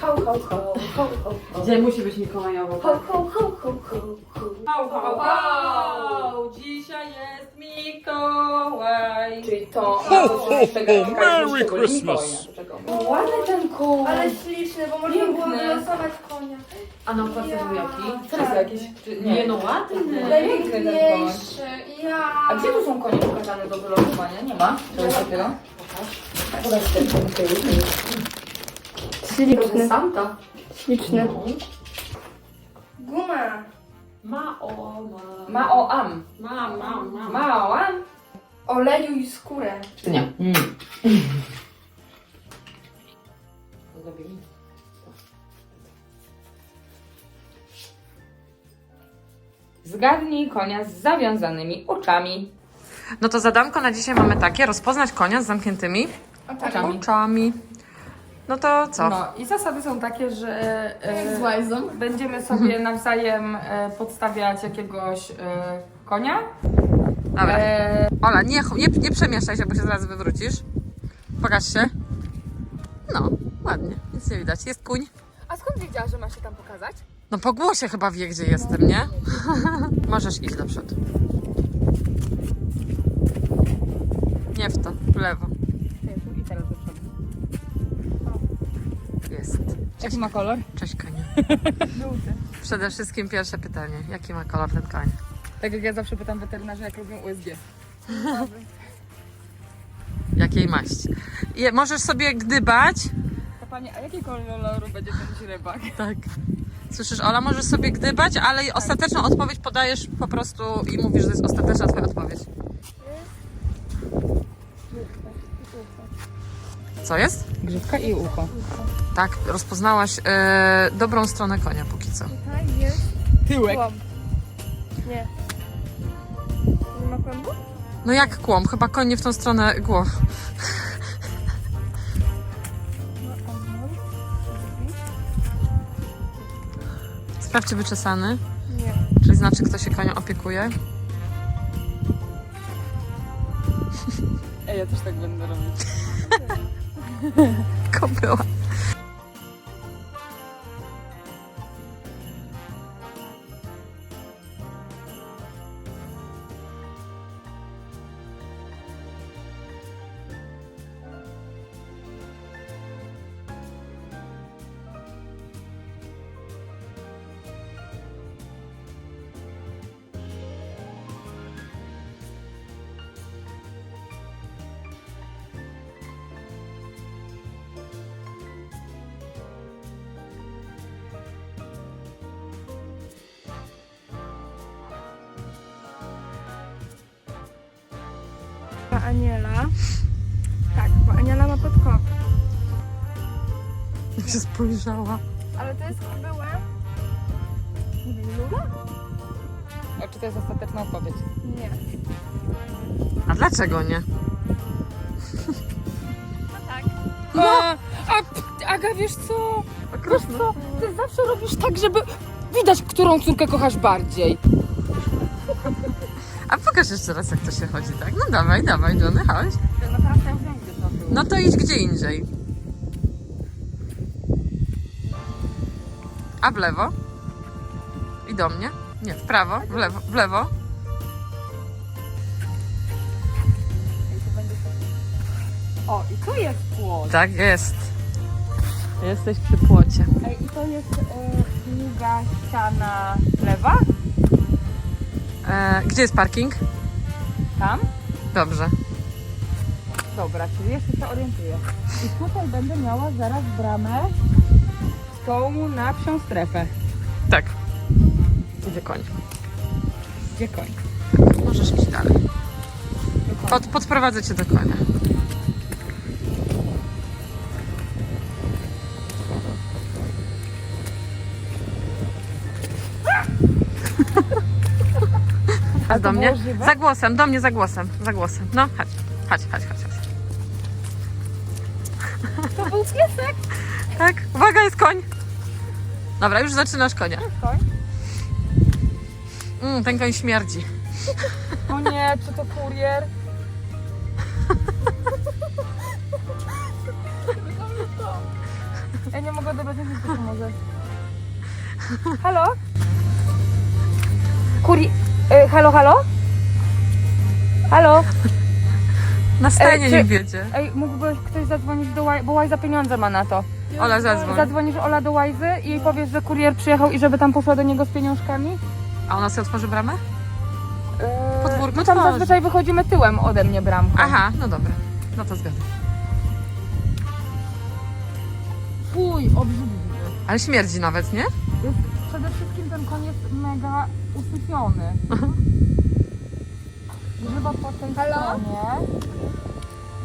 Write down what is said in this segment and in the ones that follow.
Ho, ho, ho, ho, ho, ho. Gdzie musi być Mikołajowo? Ho, ho, ho, ho, ho, ho. Ho, ho, ho! Dzisiaj jest Mikołaj. Czyli to... Ho, ho, ho, Merry Christmas. Ładny ten koń. Ale śliczny, bo można było wylosować konia. A na okładce był jaki? Co jest jakieś... Czy, Nie no, ładny. Piękny ten. Najpiękniejszy. Ja. A gdzie tu są konie pokazane do wylosowania? Nie ma? To jest dopiero? Pokaż ten koń. Śliczny. Santa. Śliczny. Guma. Ma o, ma. Ma o am. Ma, ma, ma. Ma o am. Olejuj skórę. Czy nie? Mm. Zgadnij konia z zawiązanymi oczami. No to zadanko na dzisiaj mamy takie, rozpoznać konia z zamkniętymi Oczami. oczami. No to co? No i zasady są takie, że e, łajzą. będziemy sobie nawzajem e, podstawiać jakiegoś e, konia. Dobra. E, Ola, nie, nie, nie przemieszczaj się, bo się zaraz wywrócisz. Pokaż się. No, ładnie, nic nie widać. Jest kuń. A skąd wiedziała, że ma się tam pokazać? No po głosie chyba wie, gdzie jestem, nie? Możesz iść do przodu. Nie w to, w lewo. Jaki ma kolor? Cześć konie. Przede wszystkim pierwsze pytanie. Jaki ma kolor ten koń? Tak jak ja zawsze pytam weterynarzy, jak robią USG. Jakiej maści? Je, możesz sobie gdybać. To pani, a jaki koloru będzie ten źrebak? Tak. Słyszysz, Ola, możesz sobie gdybać, ale ostateczną odpowiedź podajesz po prostu i mówisz, że to jest ostateczna twoja odpowiedź. Co jest? Grzywka i ucho. Tak, rozpoznałaś e, dobrą stronę konia póki co. Tutaj jest Tyłek. kłąb. Nie. Nie ma kłębu? No jak kłom? Chyba koń nie w tą stronę głow. Sprawdź, czy wyczesany. Nie. Czyli znaczy, kto się konią opiekuje. Ej, ja też tak będę robić. Kobyła. A Aniela. Tak, bo Aniela ma podkop. Jak się spojrzała. Ale to jest była. Lula? A czy to jest ostateczna odpowiedź? Nie. A dlaczego nie? A, a, Aga, wiesz co? Wiesz co? Ty zawsze robisz tak, żeby widać, którą córkę kochasz bardziej. Pokaż jeszcze raz, jak to się chodzi, tak? No dawaj, dawaj, Johnny, chodź. No to idź gdzie indziej. A w lewo? I do mnie? Nie, w prawo, w lewo, w lewo. O, i tu jest płot. Tak jest. Jesteś przy płocie. Ej, i to jest e, długa ściana lewa? E, gdzie jest parking? Tam? Dobrze. Dobra, czyli jeszcze się orientuję. I tutaj będę miała zaraz bramę z tą na wsią strefę. Tak. Idzie koń. Gdzie koń? Możesz iść dalej. Pod, podprowadzę cię do konia. Do mnie? żywe? Za głosem, do mnie za głosem, za głosem. No, chodź, chodź, chodź, chodź. chodź. To był piesek. Tak, uwaga, jest koń. Dobra, już zaczynasz konia. koń. Mm, ten koń śmierdzi. O nie, czy to kurier? Ja nie mogę odebrać, nie wiem, może. Halo? Kuri... E, halo, halo? Halo? Na stajnie Ej, czy- nie wiedzie. Ej, mógłby ktoś zadzwonić do Łaj... bo Łajza pieniądze ma na to. Ola, zadzwoń. Zadzwonisz Ola do Łajzy i jej powiesz, że kurier przyjechał i żeby tam poszła do niego z pieniążkami? A ona sobie otworzy bramę? Eee, Podwórko no tam tworzy. zazwyczaj wychodzimy tyłem ode mnie bramką. Aha, no dobra. No to zgadzam. Fuj, obrzydliwy. Ale śmierdzi nawet, nie? Jest, przede wszystkim ten koń jest mega usypiony. Grzyba po tej Halo? stronie.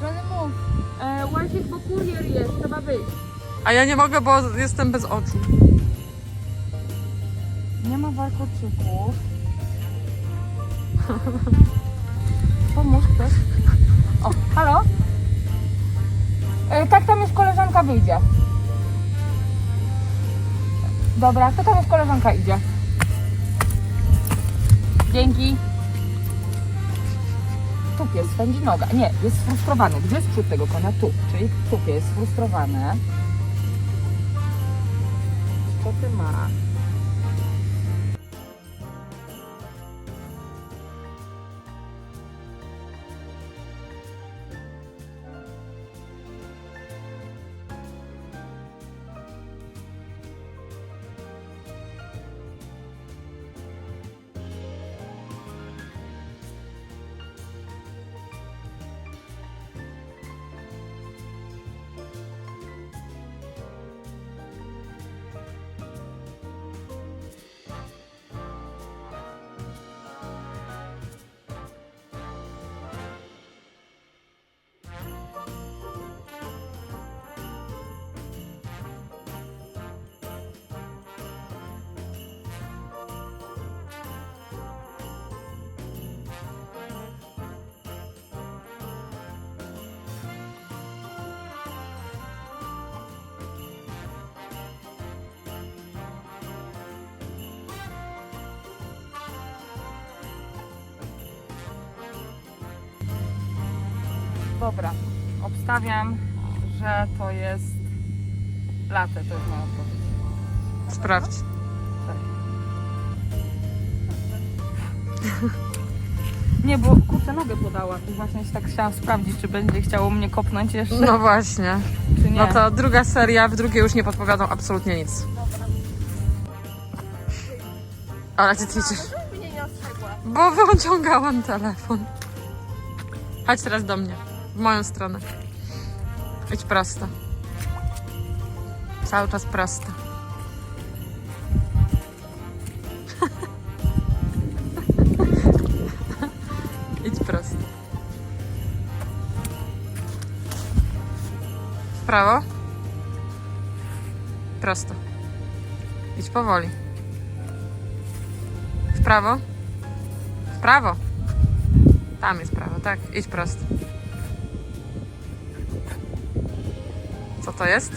Żony mów. E, łazik, bo kurier jest, trzeba wyjść. A ja nie mogę, bo jestem bez oczu. Nie ma warkoczyków. Pomóż ktoś. O, halo? E, tak, tam już koleżanka wyjdzie. Dobra, to tam już koleżanka idzie. Dzięki. Tupie, swędzi noga. Nie, jest sfrustrowany. Gdzie jest przód tego konia? Tu. Czyli tupie jest sfrustrowane. Co ty ma? Dobra, obstawiam, że to jest latę, to jest moja odpowiedź. Sprawdź. Nie, bo kurczę nogę podała i właśnie się tak chciałam sprawdzić, czy będzie chciało mnie kopnąć jeszcze, No właśnie. czy nie. No to druga seria, w drugiej już nie podpowiadam absolutnie nic. Ale ty idziesz. Mnie nie ostrzegła. Bo wyciągałam telefon. Chodź teraz do mnie. Moją stronę. Idź prosto. Cały czas prosto. Idź prosto. W prawo. Prosto. Idź powoli. W prawo. W prawo. Tam jest prawo, tak. Idź prosto. Co to jest?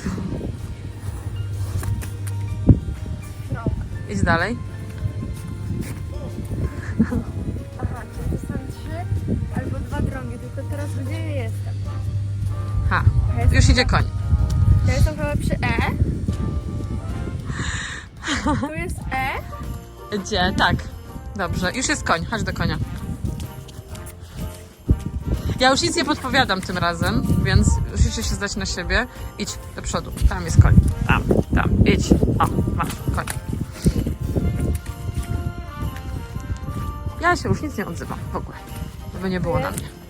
Idź dalej. Aha, czyli to są trzy albo dwa drogi, tylko teraz gdzie ja jestem? Ha, Ja jestem, już idzie koń. ja jestem chyba przy E. Tu jest E. Gdzie? Tak. Dobrze, już jest koń. Chodź do konia. Ja już nic nie podpowiadam tym razem, więc musicie się zdać na siebie. Idź do przodu. Tam jest koń. Tam, tam. Idź. O, masz koń. Ja się już nic nie odzywam w ogóle. Żeby nie było na mnie.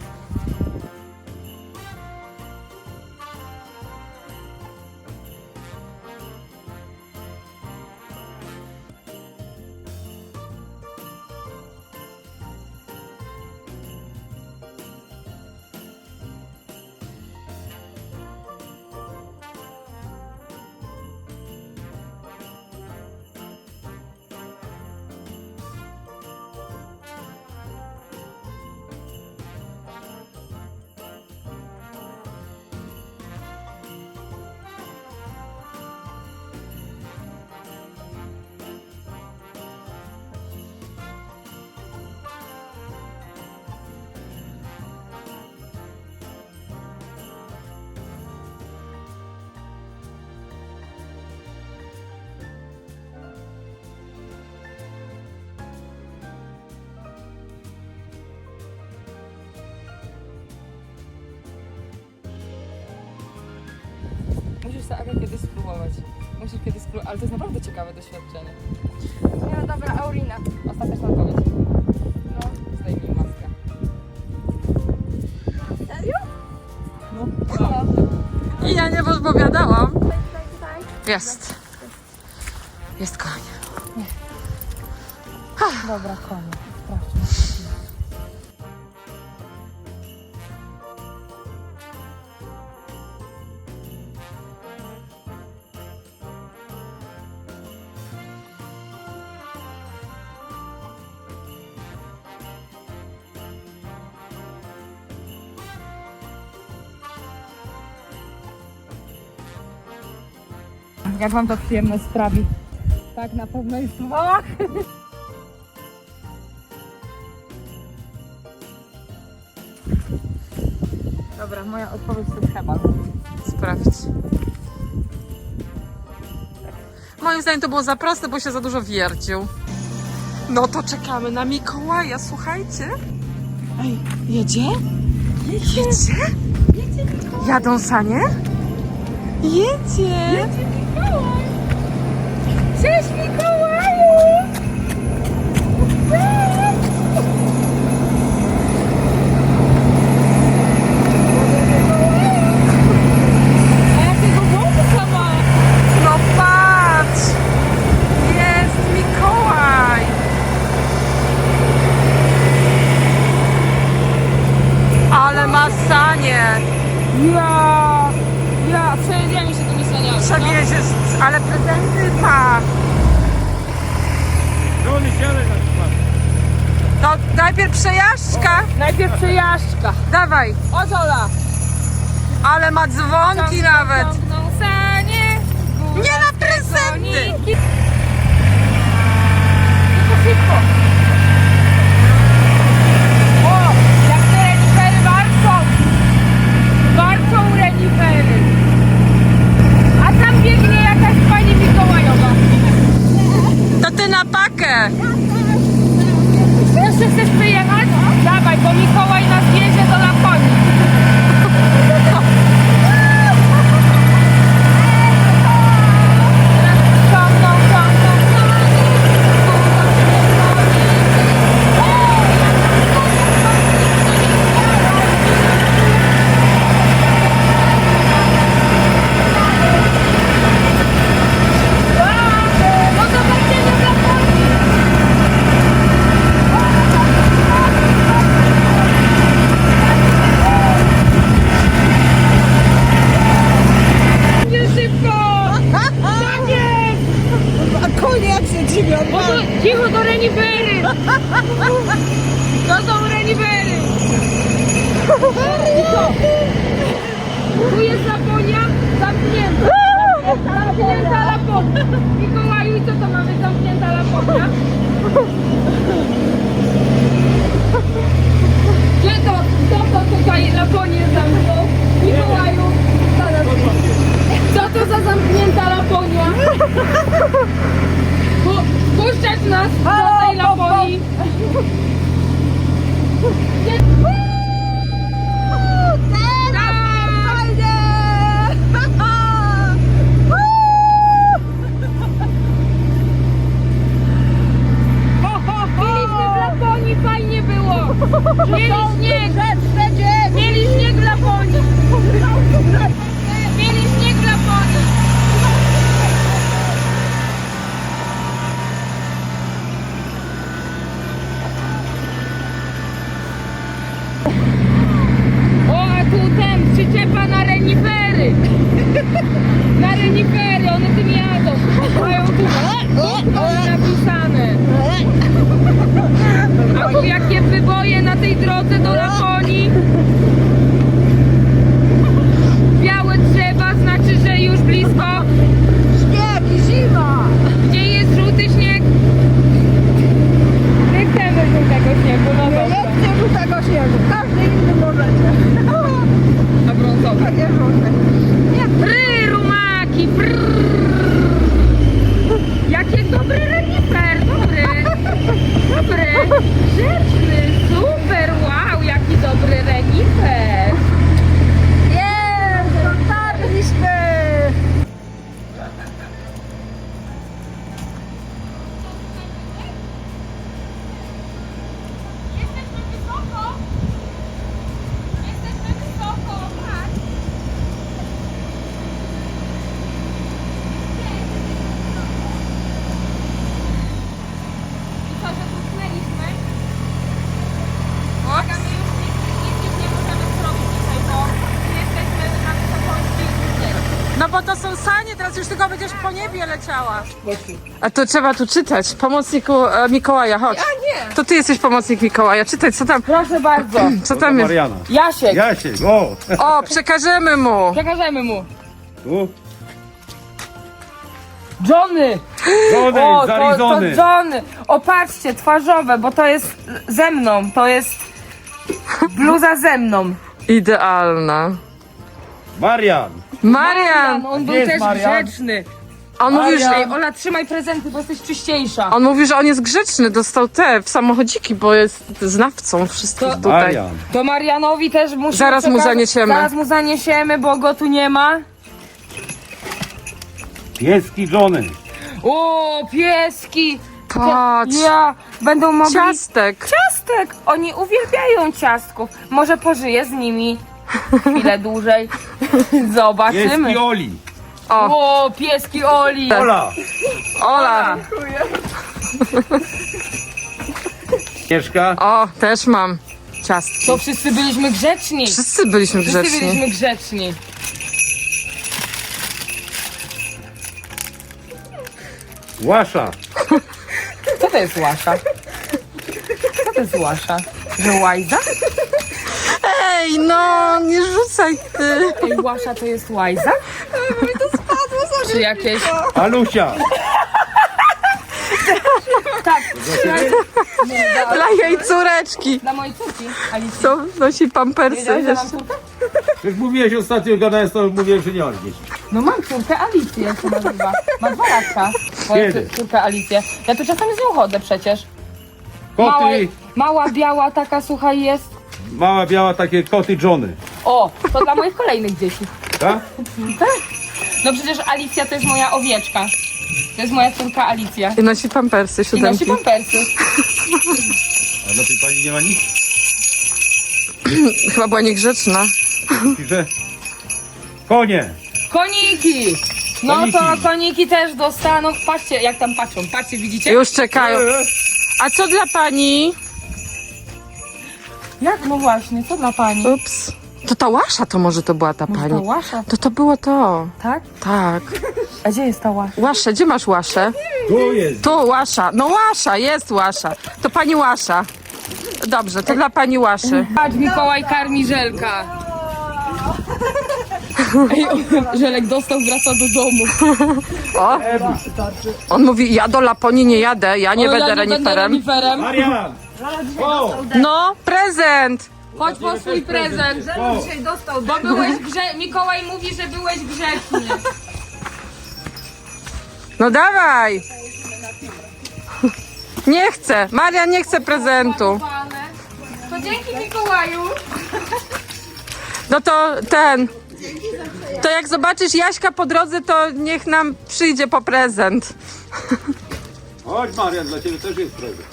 Musisz Aga kiedyś spróbować. Musisz kiedyś spróbować, ale to jest naprawdę ciekawe doświadczenie. Nie no dobra, Aurina. Ostateczna odpowiedź. No. Zdejmij maskę. Serio? I ja nie podpowiadałam. Jest. Jest koń. Dobra, koniec. Jak wam to przyjemność sprawi? Tak, na pewno jest wach. Dobra, moja odpowiedź to chyba. Sprawdź. Moim zdaniem to było za proste, bo się za dużo wiercił. No to czekamy na Mikołaja, słuchajcie. Ej, jedzie? Jedzie? Jadą sanie? Jedzie! Cześć Mikołaju! A jakiego wąsa ma? No patrz! Jest Mikołaj! Ale ma sanie! Ja! Ja! Przejedziemy się tymi saniami. Przewieziesz, ale prezenty ma! To najpierw przejażdżka! Najpierw przejażdżka. Dawaj! Chodź Ola! Ale ma dzwonki nawet! Sanie. Nie na prezenty! Tylko szybko. O! Jak te renifery walczą! Walczą renifery! A tam biegnie jakaś pani Mikołajowa. To ty na pakę! Jeszcze chcesz przyjechać? Dawaj, bo Mikołaj nas wiezie do Laponii. Ciągną, ciągną, No to będziemy w Laponii. Nie szybko! Tak jest! A konie jak się dziwią! Bo to, cicho do renifery! To są renifery! I co? Tu jest Laponia zamknięta. Zamknięta Laponia. Mikołaju, i co to mamy zamknięta Laponia? Gdzie to? Kto to tutaj Laponię zamknął? Mikołaju, co to za zamknięta Laponia? Pu- Puszczać nas do tej Laponii! Byliśmy w Laponii, fajnie było! Mieli śnieg! Mieli śnieg w Laponii! Mieli śnieg w Laponii! O, a tu ten, przyczepa na renifery! Na renifery, one tym jadą. Mają tu napisane. Жертвы? A to trzeba tu czytać. Pomocniku e, Mikołaja, chodź. A nie. To ty jesteś pomocnik Mikołaja, czytaj, co tam, Proszę bardzo. co tam jest. Mariana. Jasiek, Jasiek, o! O, przekażemy mu. przekażemy mu. Tu. Johnny! Żony, O, to, to zalizony. Johnny! O, patrzcie, twarzowe, bo to jest ze mną, to jest bluza ze mną. Idealna. Marian. Marian! On był Gdzie jest też Marian? grzeczny. On mówi, że, Ej, Ola, trzymaj prezenty, bo jesteś czyściejsza. on mówi, że on jest grzeczny, dostał te w samochodziki, bo jest znawcą wszystkich To- tutaj. Marian. To Marianowi też musimy Zaraz mu przekazać- zaniesiemy. Zaraz mu zaniesiemy, bo go tu nie ma. Pieski żony. O, pieski! Patrz, Ja, będą mogli... ciastek. Ciastek! Oni uwielbiają ciastków. Może pożyję z nimi chwilę dłużej. Zobaczymy. Pieski Oli. O, O, pieski Oli! Ola. Ola. Mieszka. O, też mam ciastki. To wszyscy byliśmy grzeczni. Wszyscy byliśmy Wszyscy grzeczni. byliśmy grzeczni. Łasza. Co to jest łasza? Co to jest łasza? Że łajza? Ej, no, nie rzucaj ty. Ej, łasza to jest łajza? Czy jakieś... Alusia. Tak, Dla jej córeczki. dla mojej córki, Alicji. Co nosi pampersy Wiedziałeś, że mam jeszcze. córkę? Jak mówiłeś ostatnio gadając, to mówiłem, że nie masz dzieci. No mam córkę Alicję, jak się nazywa. Ma dwa latka. Moja Kiedy? cór- córka Alicję. Ja tu czasami z nią chodzę przecież. Mała, Koty. mała, biała taka, słuchaj, jest. Mała, biała, takie koty żony. O, to dla moich kolejnych dzieci. Tak? No przecież Alicja to jest moja owieczka. To jest moja córka Alicja. I nosi pampersy, I nosi siódemki. pampersy. A dla tej pani nie ma nic? Chyba była niegrzeczna. Pisze. Konie. Koniki! No Koniki. to koniki też dostaną. Patrzcie, jak tam patrzą. Patrzcie, widzicie? Już czekają. A co dla pani? Jak? No właśnie, co dla pani? Ups. To ta łasza to może to była ta Może ta pani. łasza, To to było to. tak? Tak. A gdzie jest ta łasza? Łaszę, gdzie masz łaszę? Tu jest. Tu łasza. No łasza, jest łasza. To pani łasza. Dobrze, to dla pani łaszy. Patrz, Mikołaj karmi Żelka. Ej, Żelek dostał, wraca do domu. O, on mówi, ja do Laponii nie jadę, ja nie O, będę ja nie będę reniferem. reniferem. Marian. O! No, prezent. Chodź po swój prezent. dostał Bo byłeś grze... Mikołaj mówi, że byłeś grzeczny. No dawaj. Nie chcę. Maria nie chce prezentu. To dzięki Mikołaju. No to ten. To jak zobaczysz Jaśka po drodze, to niech nam przyjdzie po prezent. Chodź Marian, dla ciebie też jest prezent.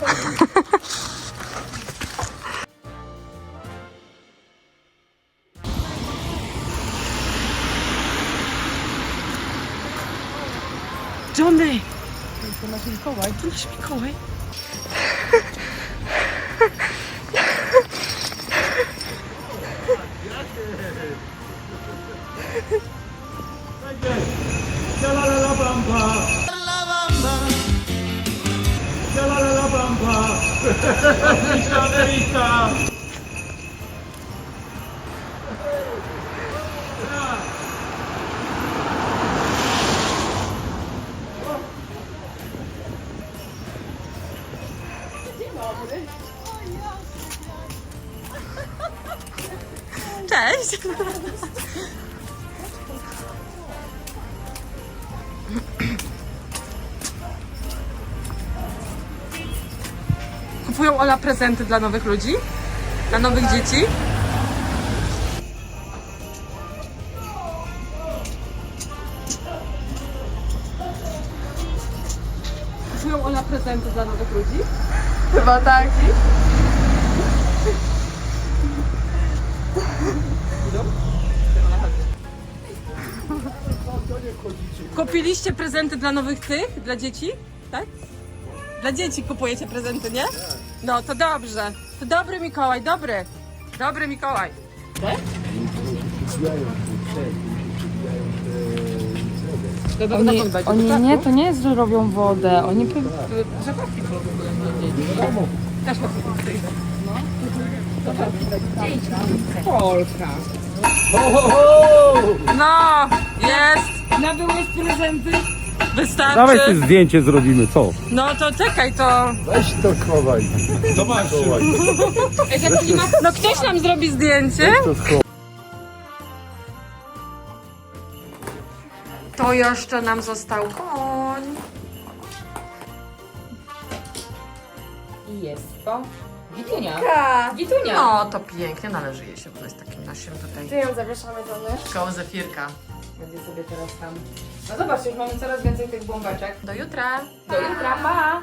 전에 안녕하십니까 와이프나 싶을까? 와이 Cześć! Kupują Ola prezenty dla nowych ludzi? Dla nowych dzieci? Kupują Ola prezenty dla nowych ludzi? Chyba tak. Kupiliście prezenty dla nowych tych? Dla dzieci? Tak? Dla dzieci kupujecie prezenty, nie? No to dobrze. To dobry Mikołaj, dobry. Dobry Mikołaj. Oni, to do oni ptaków. nie, to nie jest, że robią wodę. Oni pe- Rzepaki produkują dla dzieci. Też na Polka. No, jest, Nabyłeś prezenty? wystarczy. Dawaj sobie zdjęcie zrobimy, co? No to czekaj, to... Weź to schowaj. Zobacz. Ej, jak nie ma... No ktoś nam zrobi zdjęcie. To schowaj. To jeszcze nam został koń. I jest to Gitunia. Tak. Gitunia. No to pięknie, należy jej się, bo jest takim naszym Ty tutaj ją zawieszamy do mysz. koło zefirka. Będzie sobie teraz tam. No zobaczcie, już mamy coraz więcej tych bombeczek. Do jutra. Do jutra, pa!